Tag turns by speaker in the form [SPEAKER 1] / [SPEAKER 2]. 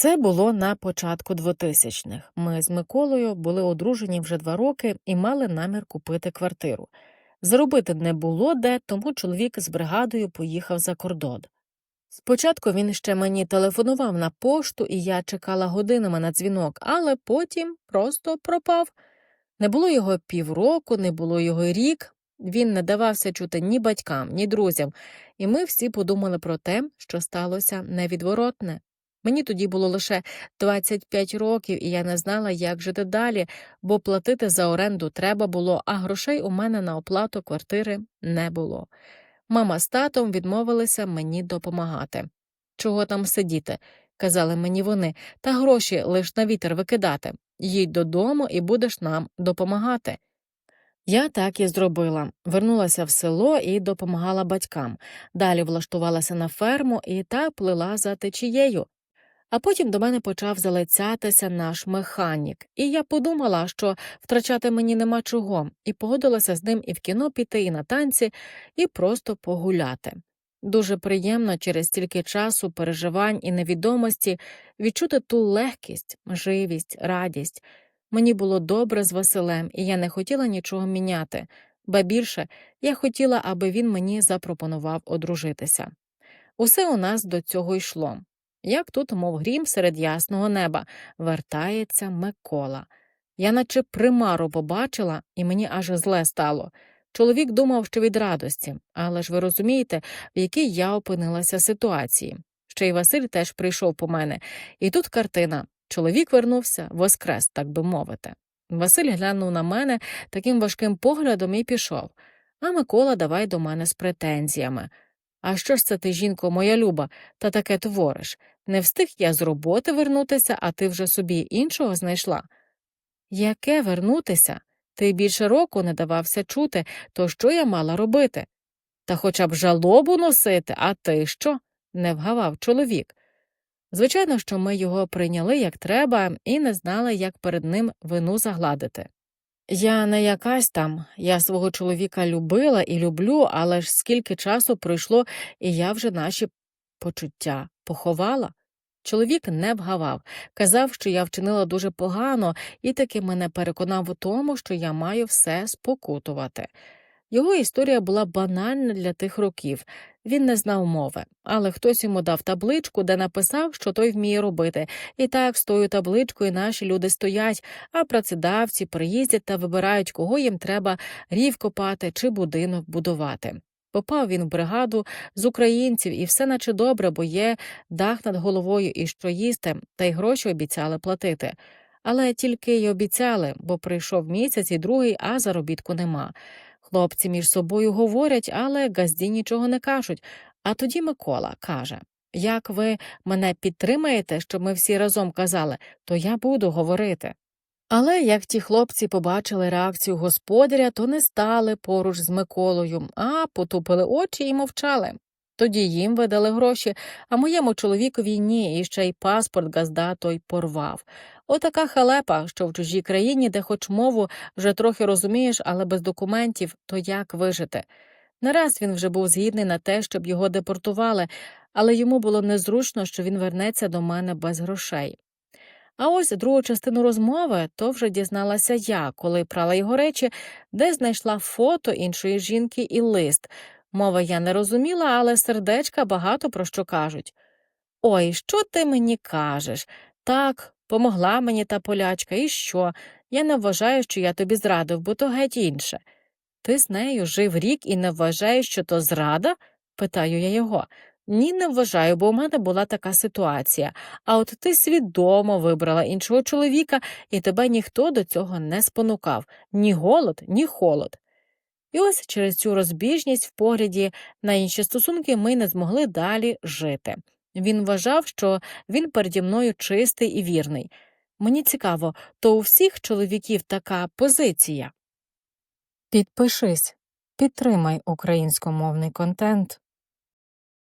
[SPEAKER 1] Це було на початку 2000-х. Ми з Миколою були одружені вже два роки і мали намір купити квартиру. Заробити не було де, тому чоловік з бригадою поїхав за кордон. Спочатку він ще мені телефонував на пошту, і я чекала годинами на дзвінок, але потім просто пропав. Не було його півроку, не було його рік. Він не давався чути ні батькам, ні друзям, і ми всі подумали про те, що сталося невідворотне. Мені тоді було лише 25 років, і я не знала, як жити далі, бо платити за оренду треба було, а грошей у мене на оплату квартири не було. Мама з татом відмовилися мені допомагати. Чого там сидіти? казали мені вони, та гроші лиш на вітер викидати. Їдь додому і будеш нам допомагати. Я так і зробила. Вернулася в село і допомагала батькам. Далі влаштувалася на ферму і так плила за течією. А потім до мене почав залицятися наш механік, і я подумала, що втрачати мені нема чого, і погодилася з ним і в кіно піти, і на танці, і просто погуляти. Дуже приємно через стільки часу, переживань і невідомості відчути ту легкість, живість, радість. Мені було добре з Василем, і я не хотіла нічого міняти, ба більше я хотіла, аби він мені запропонував одружитися. Усе у нас до цього йшло. Як тут, мов грім серед ясного неба, вертається Микола. Я наче примару побачила, і мені аж зле стало. Чоловік думав, що від радості, але ж ви розумієте, в якій я опинилася ситуації. Ще й Василь теж прийшов по мене, і тут картина. Чоловік вернувся, воскрес, так би мовити. Василь глянув на мене таким важким поглядом і пішов. А Микола давай до мене з претензіями. А що ж це ти, жінко, моя люба, та таке твориш? Не встиг я з роботи вернутися, а ти вже собі іншого знайшла. Яке вернутися? Ти більше року не давався чути, то що я мала робити? Та хоча б жалобу носити, а ти що? не вгавав чоловік. Звичайно, що ми його прийняли як треба і не знали, як перед ним вину загладити. Я не якась там, я свого чоловіка любила і люблю, але ж скільки часу пройшло, і я вже наші почуття поховала. Чоловік не вгавав, казав, що я вчинила дуже погано, і таки мене переконав у тому, що я маю все спокутувати. Його історія була банальна для тих років. Він не знав мови, але хтось йому дав табличку, де написав, що той вміє робити. І так з тою табличкою наші люди стоять, а працедавці приїздять та вибирають, кого їм треба рів копати чи будинок будувати. Попав він в бригаду з українців, і все наче добре, бо є дах над головою і що їсти, та й гроші обіцяли платити. Але тільки й обіцяли, бо прийшов місяць і другий, а заробітку нема. Хлопці між собою говорять, але газді нічого не кажуть. А тоді Микола каже Як ви мене підтримаєте, щоб ми всі разом казали, то я буду говорити. Але як ті хлопці побачили реакцію господаря, то не стали поруч з Миколою, а потупили очі і мовчали. Тоді їм видали гроші, а моєму чоловікові ні, і ще й паспорт газда той порвав. Отака халепа, що в чужій країні, де хоч мову вже трохи розумієш, але без документів, то як вижити? Не раз він вже був згідний на те, щоб його депортували, але йому було незручно, що він вернеться до мене без грошей. А ось другу частину розмови то вже дізналася я, коли прала його речі, де знайшла фото іншої жінки і лист. Мова я не розуміла, але сердечка багато про що кажуть. Ой, що ти мені кажеш? Так, помогла мені та полячка, і що? Я не вважаю, що я тобі зрадив, бо то геть інше. Ти з нею жив рік і не вважаєш, що то зрада? питаю я його. Ні, не вважаю, бо у мене була така ситуація. А от ти свідомо вибрала іншого чоловіка, і тебе ніхто до цього не спонукав ні голод, ні холод. І ось через цю розбіжність в погляді на інші стосунки ми не змогли далі жити. Він вважав, що він переді мною чистий і вірний. Мені цікаво, то у всіх чоловіків така позиція. Підпишись, підтримай українськомовний контент.